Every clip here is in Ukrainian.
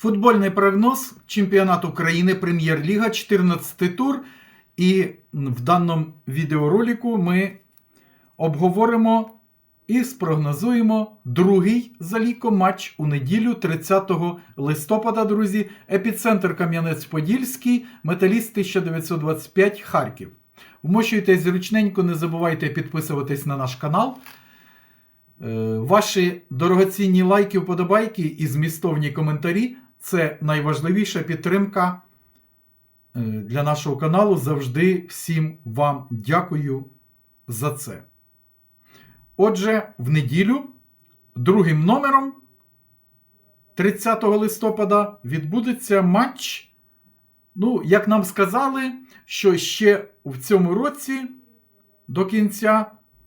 Футбольний прогноз чемпіонату України Прем'єр-ліга 14 тур. І в даному відеоролику ми обговоримо і спрогнозуємо другий за ліком матч у неділю 30 листопада, друзі. Епіцентр Кам'янець-Подільський, металіст 1925 Харків. Вмощуйтесь зручненько, не забувайте підписуватись на наш канал. Е, Ваші дорогоцінні лайки, вподобайки і змістовні коментарі це найважливіша підтримка е, для нашого каналу. Завжди всім вам дякую за це. Отже, в неділю другим номером 30 листопада відбудеться матч. Ну, як нам сказали, що ще в цьому році до кінця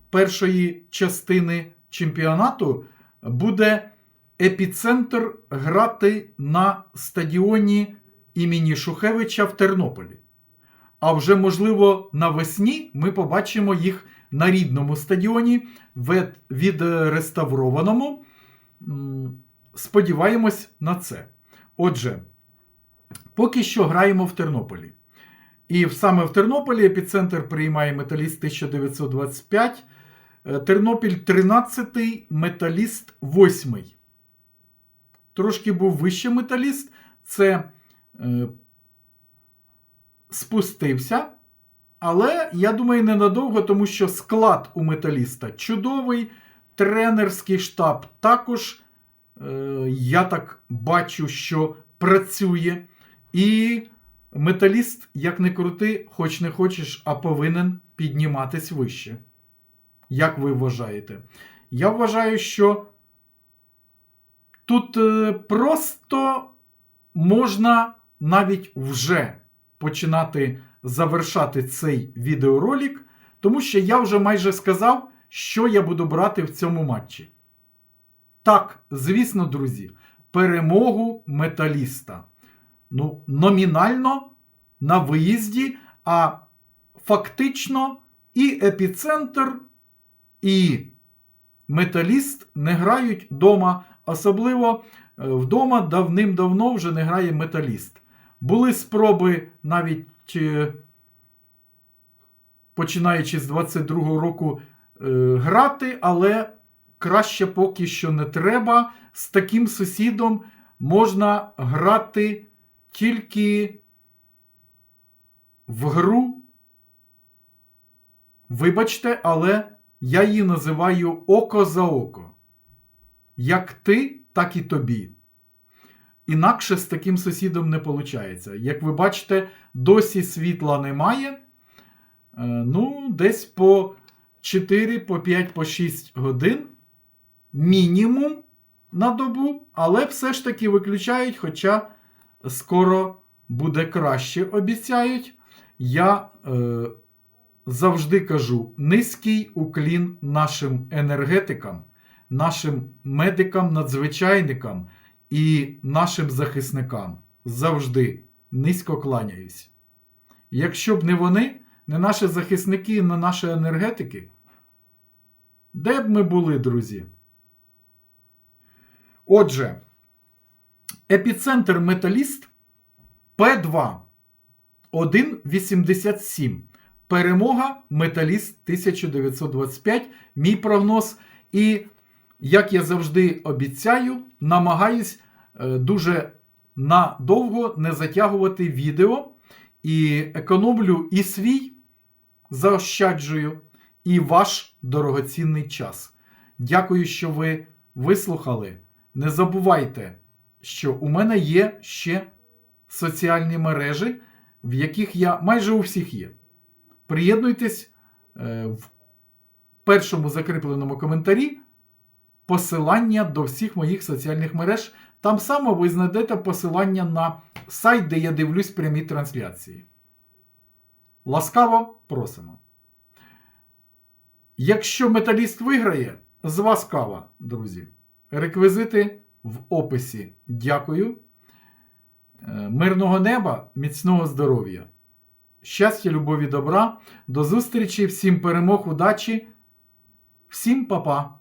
першої частини чемпіонату буде епіцентр грати на стадіоні імені Шухевича в Тернополі. А вже, можливо, навесні ми побачимо їх на рідному стадіоні, відреставрованому. Сподіваємось на це. Отже, поки що граємо в Тернополі. І саме в Тернополі епіцентр приймає металіст 1925. Е, Тернопіль 13, металіст 8. Трошки був вище металіст. Це е, спустився. Але я думаю, ненадовго, тому що склад у металіста чудовий. Тренерський штаб також, е, я так бачу, що працює. І металіст, як не крути, хоч не хочеш, а повинен підніматись вище. Як ви вважаєте? Я вважаю, що тут е, просто можна навіть вже починати завершати цей відеоролик, тому що я вже майже сказав, що я буду брати в цьому матчі. Так, звісно, друзі, перемогу металіста. Ну, номінально на виїзді, а фактично і епіцентр, і металіст не грають вдома. Особливо е, вдома давним-давно вже не грає металіст. Були спроби навіть починаючи з 22-го року е, грати, але краще поки що не треба. З таким сусідом можна грати тільки в гру. Вибачте, але я її називаю око за око. Як ти, так і тобі. Інакше з таким сусідом не виходить. Як ви бачите, досі світла немає. Е, Ну, десь по 4, по 5, по 6 годин мінімум на добу, але все ж таки виключають, хоча скоро буде краще, обіцяють. Я е, завжди кажу: низький уклін нашим енергетикам, нашим медикам, надзвичайникам і нашим захисникам. Завжди низько кланяюсь. Якщо б не вони, не наші захисники, не наші енергетики, де б ми були, друзі? Отже, епіцентр металіст П2 1,87. Перемога металіст 1925. Мій прогноз. І, як я завжди обіцяю, намагаюсь е, дуже надовго не затягувати відео. І економлю і свій, заощаджую, і ваш дорогоцінний час. Дякую, що ви вислухали. Не забувайте, що у мене є ще соціальні мережі, в яких я майже у всіх є. Приєднуйтесь е, в першому закріпленому коментарі посилання до всіх моїх соціальних мереж. Там само ви знайдете посилання на сайт, де я дивлюсь прямі трансляції. Ласкаво просимо. Якщо металіст виграє, з вас кава, друзі. Реквізити в описі. Дякую. Е, Мирного неба, міцного здоров'я. Щастя, любові, добра. До зустрічі, всім перемог, удачі, всім па-па.